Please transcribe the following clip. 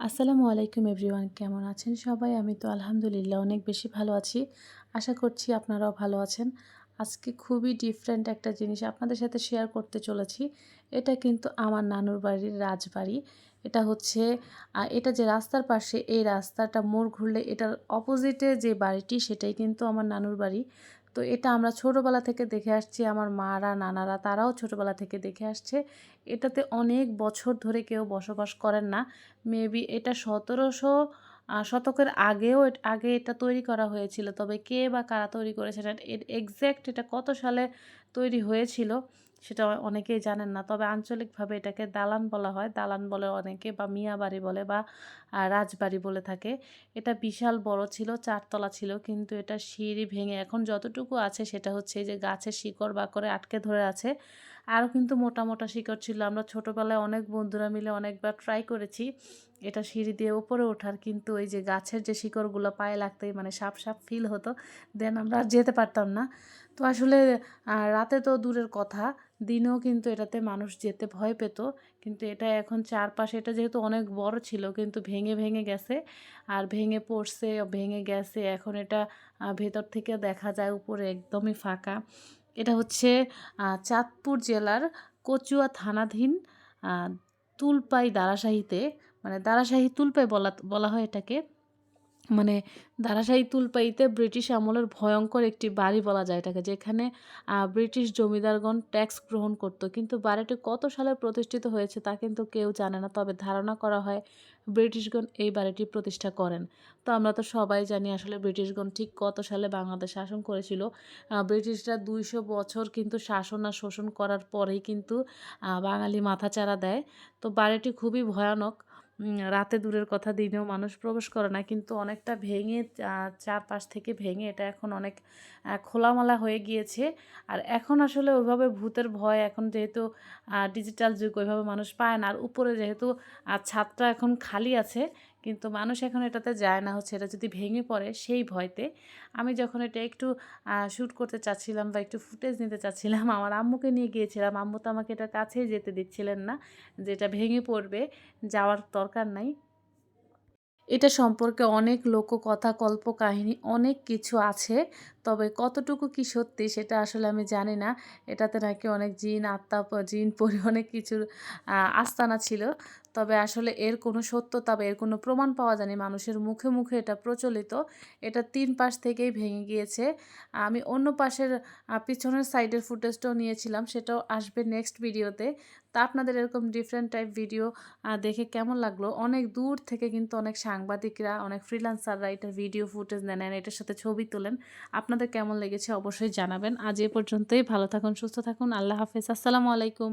আসসালামু আলাইকুম এভরিওয়ান, কেমন আছেন সবাই? আমি তো আলহামদুলিল্লাহ অনেক বেশি ভালো আছি। আশা করছি আপনারাও ভালো আছেন। আজকে খুবই ডিফারেন্ট একটা জিনিস আপনাদের সাথে শেয়ার করতে চলেছি। এটা কিন্তু আমার নানুর বাড়ির রাজবাড়ি। এটা হচ্ছে এটা যে রাস্তার পাশে, এই রাস্তাটা মোড় ঘুরলে এটার অপোজিটে যে বাড়িটি, সেটাই কিন্তু আমার নানুর বাড়ি। তো এটা আমরা ছোটোবেলা থেকে দেখে আসছি, আমার মারা, নানারা তারাও ছোটোবেলা থেকে দেখে আসছে। এটাতে অনেক বছর ধরে কেউ বসবাস করেন না। মেবি এটা সতেরোশো শতকের আগেও আগে এটা তৈরি করা হয়েছিল, তবে কে বা কারা তৈরি করেছিলেন এক্স্যাক্ট এটা কত সালে তৈরি হয়েছিল। সেটা অনেকেই জানেন না। তবে আঞ্চলিকভাবে এটাকে দালান বলা হয়। দালান বলে অনেকে বা মিয়া বাড়ি বলে বা রাজবাড়ি বলে থাকে। এটা বিশাল বড় ছিল, চারতলা ছিল, কিন্তু এটা সিঁড়ি ভেঙে এখন যতটুকু আছে সেটা হচ্ছে যে গাছের শিকড় বাকরে আটকে ধরে আছে। আরও কিন্তু মোটা মোটা শিকড় ছিল। আমরা ছোটোবেলায় অনেক বন্ধুরা মিলে অনেকবার ট্রাই করেছি। এটা সিঁড়ি দিয়ে উপরে ওঠার কিন্তু ওই যে গাছের যে শিকড়গুলো পায়ে লাগতেই মানে সাপ সাপ ফিল হতো। দেন আমরা আর যেতে পারতাম না। তো আসলে রাতে তো দূরের কথা। দিনেও কিন্তু এটাতে মানুষ যেতে ভয় পেত। কিন্তু এটা এখন চারপাশে, এটা যেহেতু অনেক বড় ছিল, কিন্তু ভেঙে ভেঙে গেছে। আর ভেঙে পড়ছে, ভেঙে গেছে। এখন এটা ভেতর থেকে দেখা যায় উপরে একদমই ফাঁকা। এটা হচ্ছে চাঁদপুর জেলার কচুয়া থানাধীন তুলপাই দারাশাহীতে মানে দারাশাহী তুলপাই বলা বলা হয় এটাকে। মানে দারাশাহী তুলপাইতে ব্রিটিশ আমলের ভয়ঙ্কর একটি বাড়ি বলা যায় এটাকে, যেখানে ব্রিটিশ জমিদারগণ ট্যাক্স গ্রহণ করত। কিন্তু বাড়িটি কত সালে প্রতিষ্ঠিত হয়েছে তা কিন্তু কেউ জানে না। তবে ধারণা করা হয় ব্রিটিশগণ এই বাড়িটি প্রতিষ্ঠা করেন। তো আমরা তো সবাই জানি আসলে ব্রিটিশগণ ঠিক কত সালে বাংলাদেশ শাসন করেছিল। ব্রিটিশরা দুইশো বছর কিন্তু শাসন আর শোষণ করার পরেই কিন্তু বাঙালি মাথাচাড়া দেয়। তো বাড়িটি খুবই ভয়ানক। রাতে দূরের কথা দিনেও মানুষ প্রবেশ করে না, কিন্তু অনেকটা ভেঙে চারপাশ থেকে ভেঙে এটা এখন অনেক খোলামালা হয়ে গিয়েছে। আর এখন আসলে ওইভাবে ভূতের ভয় এখন যেহেতু ডিজিটাল যুগ, ওইভাবে মানুষ পায় না। আর উপরে যেহেতু ছাদটা এখন খালি আছে কিন্তু মানুষ এখন এটাতে যায় না, হচ্ছে এটা যদি ভেঙে পড়ে সেই ভয়তে। আমি যখন এটা একটু শ্যুট করতে চাচ্ছিলাম বা একটু ফুটেজ নিতে চাচ্ছিলাম, আমার আম্মুকে নিয়ে গিয়েছিলাম। আম্মু তো আমাকে এটা কাছেই যেতে দিচ্ছিলেন না যেটা ভেঙে পড়বে, যাওয়ার দরকার নাই। এটা সম্পর্কে অনেক লোককথা, কল্পকাহিনী, অনেক কিছু আছে। তবে কতটুকু কি সত্যি সেটা আসলে আমি জানি না। এটাতে নাকি অনেক জিন আত্মা জিন পরি অনেক কিছুর আস্তানা ছিল। তবে আসলে এর কোনো সত্যতা বা এর কোনো প্রমাণ পাওয়া যায়নি। মানুষের মুখে মুখে এটা প্রচলিত। এটা তিন পাশ থেকেই ভেঙে গিয়েছে। আমি অন্য পাশের পিছনের সাইডের ফুটেজটাও নিয়েছিলাম। সেটাও আসবে নেক্সট ভিডিওতে তা আপনাদের এরকম ডিফারেন্ট টাইপ ভিডিও দেখে কেমন লাগল? অনেক দূর থেকে কিন্তু অনেক সাংবাদিকরা, অনেক ফ্রিলান্সাররা এটার ভিডিও ফুটেজ নেন, এটার সাথে ছবি তোলেন। আপনাদের কেমন লেগেছে অবশ্যই জানাবেন। আজ এ পর্যন্তই। ভালো থাকুন, সুস্থ থাকুন। আল্লাহ হাফেজ। আসসালামু আলাইকুম।